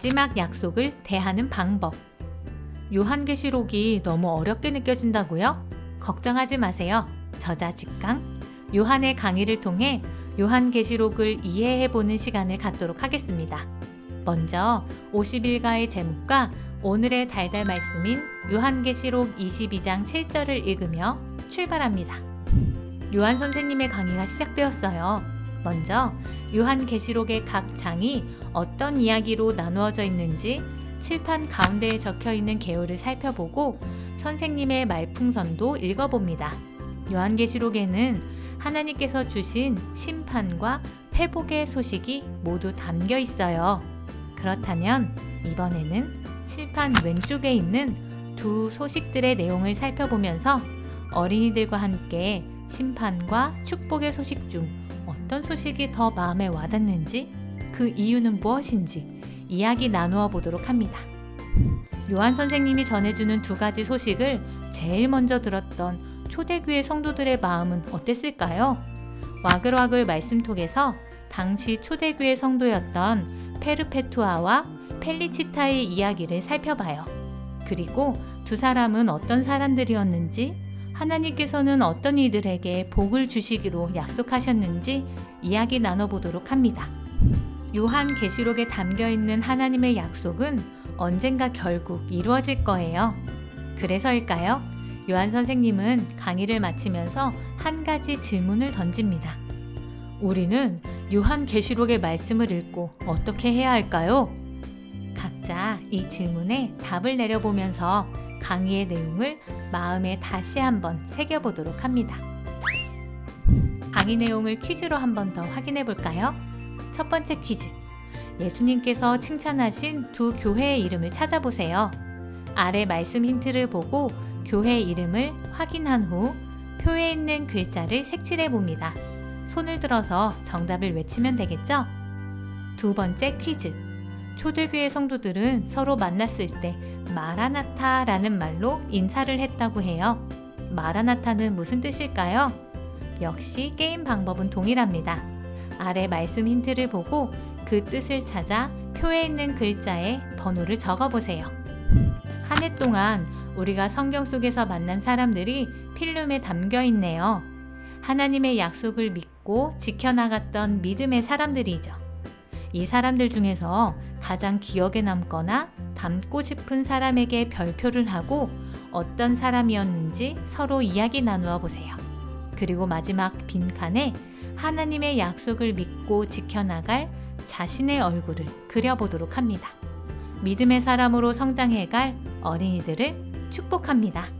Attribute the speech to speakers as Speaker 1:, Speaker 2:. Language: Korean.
Speaker 1: 마지막 약속을 대하는 방법. 요한계시록이 너무 어렵게 느껴진다고요? 걱정하지 마세요. 저자 직강 요한의 강의를 통해 요한계시록을 이해해 보는 시간을 갖도록 하겠습니다. 먼저 50일가의 제목과 오늘의 달달 말씀인 요한계시록 22장 7절을 읽으며 출발합니다. 요한 선생님의 강의가 시작되었어요. 먼저 요한계시록의 각 장이 어떤 이야기로 나누어져 있는지 칠판 가운데에 적혀 있는 개요를 살펴보고 선생님의 말풍선도 읽어봅니다. 요한계시록에는 하나님께서 주신 심판과 회복의 소식이 모두 담겨 있어요. 그렇다면 이번에는 칠판 왼쪽에 있는 두 소식들의 내용을 살펴보면서 어린이들과 함께 심판과 축복의 소식 중 어떤 소식이 더 마음에 와닿는지 그 이유는 무엇인지 이야기 나누어 보도록 합니다. 요한 선생님이 전해주는 두 가지 소식을 제일 먼저 들었던 초대교회 성도들의 마음은 어땠을까요? 와글와글 말씀톡에서 당시 초대교회 성도였던 페르페투아와 펠리치타의 이야기를 살펴봐요. 그리고 두 사람은 어떤 사람들이었는지 하나님께서는 어떤 이들에게 복을 주시기로 약속하셨는지 이야기 나눠보도록 합니다. 요한 계시록에 담겨 있는 하나님의 약속은 언젠가 결국 이루어질 거예요. 그래서일까요? 요한 선생님은 강의를 마치면서 한 가지 질문을 던집니다. 우리는 요한 계시록의 말씀을 읽고 어떻게 해야 할까요? 각자 이 질문에 답을 내려보면서 강의의 내용을 마음에 다시 한번 새겨보도록 합니다. 강의 내용을 퀴즈로 한번 더 확인해 볼까요? 첫 번째 퀴즈. 예수님께서 칭찬하신 두 교회의 이름을 찾아보세요. 아래 말씀 힌트를 보고 교회 이름을 확인한 후 표에 있는 글자를 색칠해 봅니다. 손을 들어서 정답을 외치면 되겠죠? 두 번째 퀴즈. 초대교회 성도들은 서로 만났을 때 마라나타라는 말로 인사를 했다고 해요. 마라나타는 무슨 뜻일까요? 역시 게임 방법은 동일합니다. 아래 말씀 힌트를 보고 그 뜻을 찾아 표에 있는 글자에 번호를 적어 보세요. 한 해 동안 우리가 성경 속에서 만난 사람들이 필름에 담겨 있네요. 하나님의 약속을 믿고 지켜나갔던 믿음의 사람들이죠. 이 사람들 중에서 가장 기억에 남거나 닮고 싶은 사람에게 별표를 하고 어떤 사람이었는지 서로 이야기 나누어 보세요. 그리고 마지막 빈칸에 하나님의 약속을 믿고 지켜나갈 자신의 얼굴을 그려보도록 합니다. 믿음의 사람으로 성장해갈 어린이들을 축복합니다.